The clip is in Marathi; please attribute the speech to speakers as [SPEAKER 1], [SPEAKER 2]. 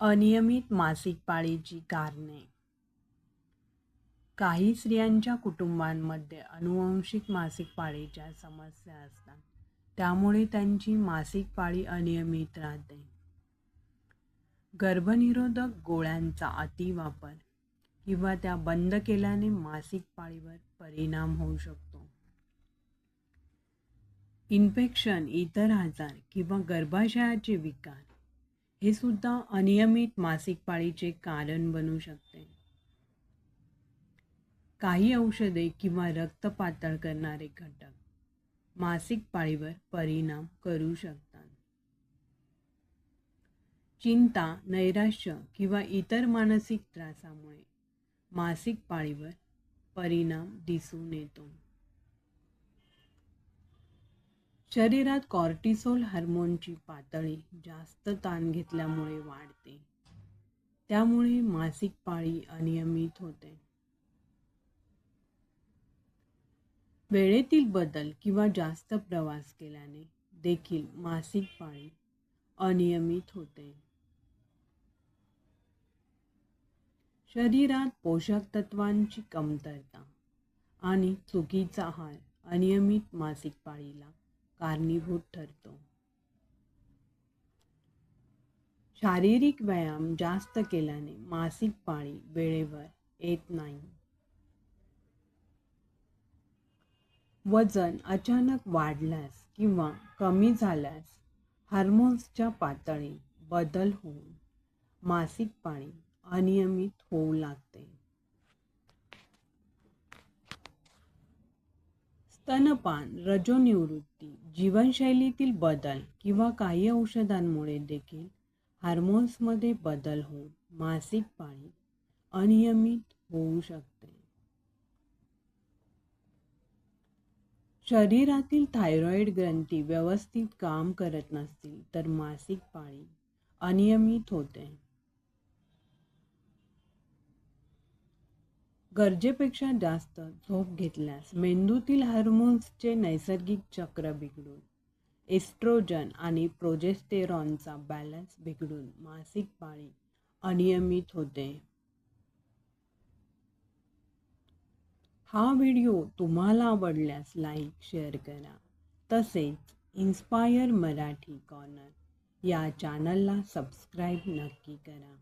[SPEAKER 1] अनियमित मासिक पाळीची कारणे. काही स्त्रियांच्या कुटुंबांमध्ये अनुवांशिक मासिक पाळीच्या समस्या असतात. त्यामुळे त्यांची मासिक पाळी अनियमित राहते. गर्भनिरोधक गोळ्यांचा अतिवापर किंवा त्या बंद केल्याने मासिक पाळीवर परिणाम होऊ शकतो. इन्फेक्शन इतर आजार किंवा गर्भाशयाचे विकार हे सुद्धा अनियमित मासिक पाळीचे कारण बनू शकते. काही औषधे किंवा रक्त पातळ करणारे घटक मासिक पाळीवर परिणाम करू शकतात. चिंता नैराश्य किंवा इतर मानसिक त्रासामुळे मासिक पाळीवर परिणाम दिसून येतो. शरीरात कॉर्टिसोल हार्मोनची पातळी जास्त ताण घेतल्यामुळे वाढते. त्यामुळे मासिक पाळी अनियमित होते. वेळेतील बदल किंवा जास्त प्रवास केल्याने देखील मासिक पाळी अनियमित होते. शरीरात पोषक तत्वांची कमतरता आणि चुकीचा आहार अनियमित मासिक पाळीला कारणीभूत ठरतो. शारीरिक व्यायाम जास्त केल्याने मासिक पाळी वेळेवर येत नाही. वजन अचानक वाढल्यास किंवा कमी झाल्यास हार्मोन्सच्या पातळीत बदल होऊन मासिक पाळी अनियमित होऊ लागते. स्तनपान रजोनिवृत्ती जीवनशैलीतील बदल किंवा काही औषधांमुळे देखील हार्मोन्समध्ये बदल होऊन मासिक पाळी अनियमित होऊ शकते. शरीरातील थायरॉइड ग्रंथी व्यवस्थित काम करत नसतील तर मासिक पाळी अनियमित होते. गरजेपेक्षा जास्त झोप घेतल्यास मेंदूतील हार्मोन्सचे नैसर्गिक चक्र बिघडून एस्ट्रोजन आणि प्रोजेस्टेरॉनचा बॅलन्स बिघडून मासिक पाळी अनियमित होते. हा व्हिडिओ तुम्हाला आवडल्यास लाईक शेअर करा. तसेच इन्स्पायर मराठी कॉर्नर या चॅनलला सबस्क्राईब नक्की करा.